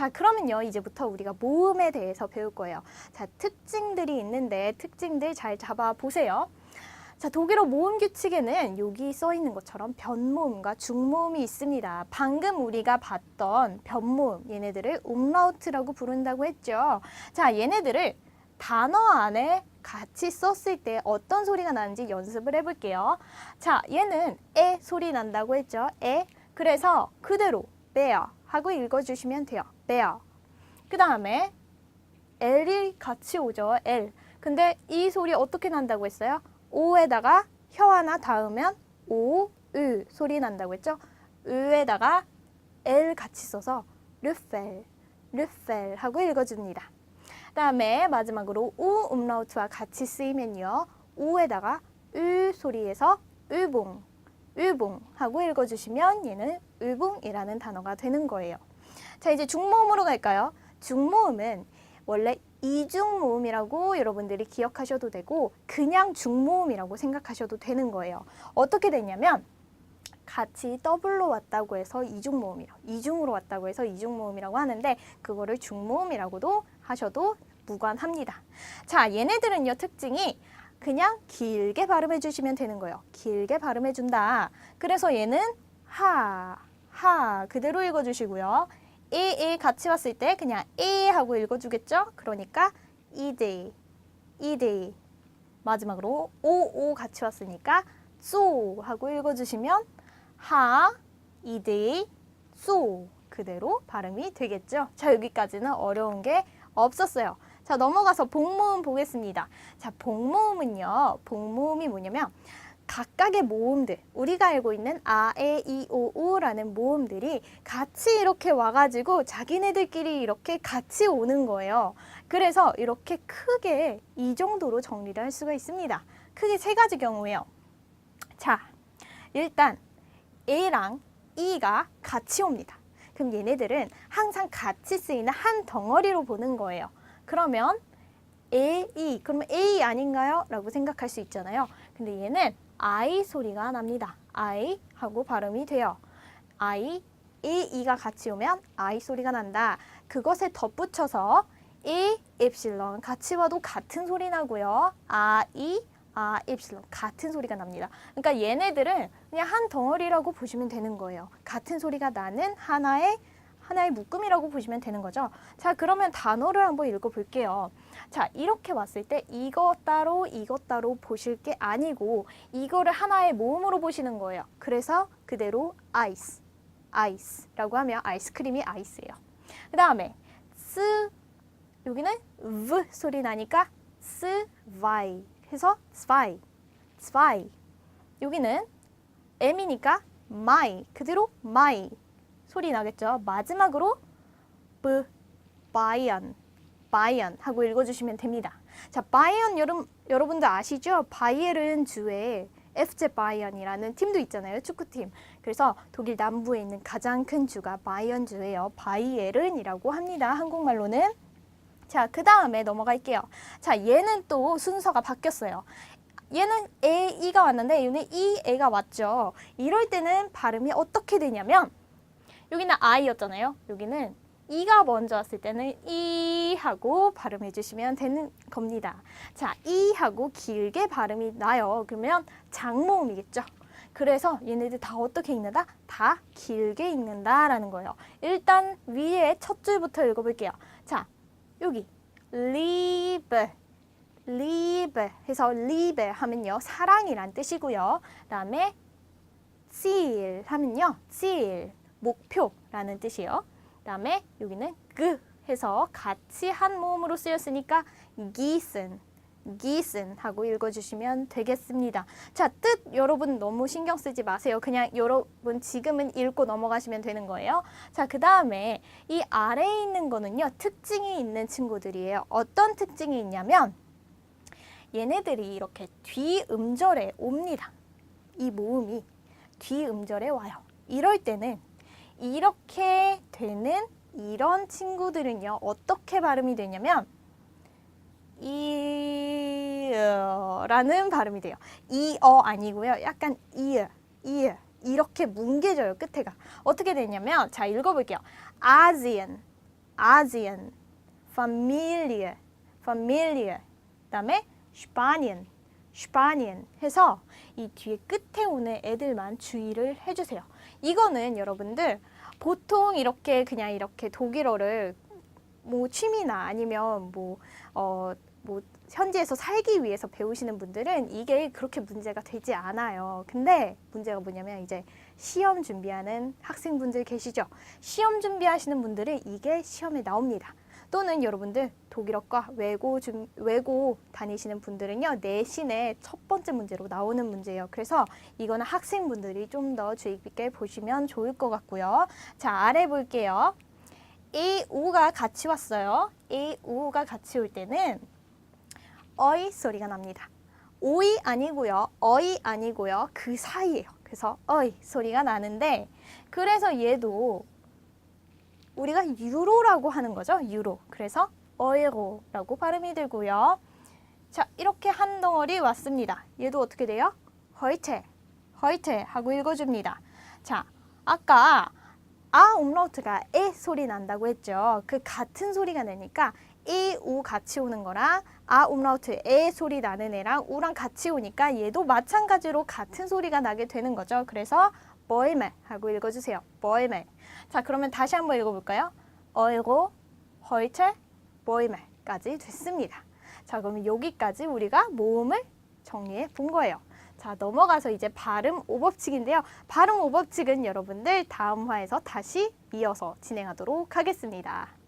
자, 그러면요. 이제부터 우리가 모음에 대해서 배울 거예요. 자, 특징들이 있는데 특징들 잘 잡아 보세요. 자, 독일어 모음 규칙에는 여기 써 있는 것처럼 변모음과 중모음이 있습니다. 방금 우리가 봤던 변모음, 얘네들을 umlaut라고 부른다고 했죠. 자, 얘네들을 단어 안에 같이 썼을 때 어떤 소리가 나는지 연습을 해볼게요. 자, 얘는 에 소리 난다고 했죠. 에. 그래서 그대로 bear 하고 읽어주시면 돼요. bear. 그 다음에 L이 같이 오죠. L. 근데 이 소리 어떻게 난다고 했어요? 오에다가 혀 하나 닿으면 오, 으 소리 난다고 했죠? 으에다가 L 같이 써서 르펠, 르펠 하고 읽어줍니다. 다음에 마지막으로 우 음라우트와 같이 쓰이면요. 우에다가 으 소리에서 으봉, 으봉 하고 읽어주시면 얘는 으봉이라는 단어가 되는 거예요. 자 이제 중모음으로 갈까요? 중모음은 원래 이중모음이라고 여러분들이 기억하셔도 되고 그냥 중모음이라고 생각하셔도 되는 거예요. 어떻게 되냐면 같이 더블로 왔다고 해서 이중모음이라고 이중으로 왔다고 해서 이중모음이라고 하는데 그거를 중모음이라고도 하셔도 무관합니다. 자, 얘네들은요 특징이 그냥 길게 발음해 주시면 되는 거예요. 길게 발음해 준다. 그래서 얘는 하, 하 그대로 읽어 주시고요. 에, 에 같이 왔을 때 그냥 에 하고 읽어 주겠죠? 그러니까 이데이, 이데이 마지막으로 오, 오 같이 왔으니까 쏘 하고 읽어 주시면 하, 이데이, 쏘 그대로 발음이 되겠죠? 자, 여기까지는 어려운 게 없었어요. 자, 넘어가서 복모음 보겠습니다. 자, 복모음은요. 복모음이 뭐냐면 각각의 모음들, 우리가 알고 있는 아, 에, 이, 오, 우라는 모음들이 같이 이렇게 와가지고 자기네들끼리 이렇게 같이 오는 거예요. 그래서 이렇게 크게 이 정도로 정리를 할 수가 있습니다. 크게 세 가지 경우예요. 자, 일단 A랑 E가 같이 옵니다. 그럼 얘네들은 항상 같이 쓰이는 한 덩어리로 보는 거예요. 그러면 A, E, 그러면 A 아닌가요? 라고 생각할 수 있잖아요. 근데 얘는 I 소리가 납니다. I 하고 발음이 돼요. I, A, E가 같이 오면 I 소리가 난다. 그것에 덧붙여서 E, 엡실론 같이 와도 같은 소리 나고요. I, 아, 엡실론 같은 소리가 납니다. 그러니까 얘네들은 그냥 한 덩어리라고 보시면 되는 거예요. 같은 소리가 나는 하나의 하나의 묶음이라고 보시면 되는 거죠. 자, 그러면 단어를 한번 읽어볼게요. 자, 이렇게 왔을 때 이것 따로 이것 따로 보실 게 아니고 이거를 하나의 모음으로 보시는 거예요. 그래서 그대로 아이스, 아이스라고 하면 아이스크림이 아이스예요. 그 다음에 스 여기는 v 소리 나니까 스바이 해서 스바이, 스바이 여기는 m이니까 my 그대로 my 소리 나겠죠. 마지막으로 b, 바이언, 바이언 하고 읽어주시면 됩니다. 자, 바이언 여러분 여러분들 아시죠? 바이에른 주에 FC 바이언이라는 팀도 있잖아요. 축구팀. 그래서 독일 남부에 있는 가장 큰 주가 바이언 주예요. 바이에른이라고 합니다. 한국말로는. 자, 그 다음에 넘어갈게요. 자, 얘는 또 순서가 바뀌었어요. 얘는 A, E가 왔는데 얘는 E, A가 왔죠. 이럴 때는 발음이 어떻게 되냐면 여기는 I였잖아요. 여기는 E가 먼저 왔을 때는 E 하고 발음해 주시면 되는 겁니다. 자, E 하고 길게 발음이 나요. 그러면 장모음이겠죠. 그래서 얘네들 다 어떻게 읽는다? 다 길게 읽는다라는 거예요. 일단 위에 첫 줄부터 읽어볼게요. 자, 여기 liebe, liebe 해서 liebe 하면요 사랑이란 뜻이고요. 그다음에 Ziel 하면요 Ziel 목표라는 뜻이에요. 그다음에 여기는 그 해서 같이 한 모음으로 쓰였으니까 gießen, gießen 하고 읽어주시면 되겠습니다. 자, 뜻 여러분 너무 신경 쓰지 마세요. 그냥 여러분 지금은 읽고 넘어가시면 되는 거예요. 자, 그 다음에 이 아래에 있는 거는요, 특징이 있는 친구들이에요. 어떤 특징이 있냐면, 얘네들이 이렇게 뒤 음절에 옵니다. 이 모음이 뒤 음절에 와요. 이럴 때는 이렇게 되는 이런 친구들은요, 어떻게 발음이 되냐면, 이라는 발음이 돼요. 이어 아니고요. 약간 이, 이 이렇게 뭉개져요 끝에가. 어떻게 되냐면 자 읽어 볼게요. 아지안, Asien, Familie, Familie. 그다음에 Spanien, Spanien 해서 이 뒤에 끝에 오는 애들만 주의를 해주세요. 이거는 여러분들 보통 이렇게 그냥 이렇게 독일어를 뭐 취미나 아니면 뭐 어, 뭐 현지에서 살기 위해서 배우시는 분들은 이게 그렇게 문제가 되지 않아요. 근데 문제가 뭐냐면 이제 시험 준비하는 학생분들 계시죠? 시험 준비하시는 분들은 이게 시험에 나옵니다. 또는 여러분들 독일어과 외고 준, 외고 다니시는 분들은요 내신의 첫 번째 문제로 나오는 문제예요. 그래서 이거는 학생분들이 좀 더 주의 깊게 보시면 좋을 것 같고요. 자 아래 볼게요. 이 우가 같이 왔어요. 이 우가 같이 올 때는 어이 소리가 납니다. 오이 아니고요. 어이 아니고요. 그 사이예요. 그래서 어이 소리가 나는데 그래서 얘도 우리가 유로라고 하는 거죠. 유로. 그래서 어이로라고 발음이 들고요. 자, 이렇게 한 덩어리 왔습니다. 얘도 어떻게 돼요? 허이체. 허이체 하고 읽어줍니다. 자, 아까 아 umlaut가 에 소리 난다고 했죠. 그 같은 소리가 내니까 이, 우 같이 오는 거랑 아 umlaut 에 소리 나는 애랑 우랑 같이 오니까 얘도 마찬가지로 같은 소리가 나게 되는 거죠. 그래서 버이멜 하고 읽어주세요. 버이멜. 자, 그러면 다시 한번 읽어볼까요? 어이고, 허이체, 버이멜까지 됐습니다. 자, 그러면 여기까지 우리가 모음을 정리해 본 거예요. 자, 넘어가서 이제 발음 오법칙인데요. 발음 오법칙은 여러분들 다음 화에서 다시 이어서 진행하도록 하겠습니다.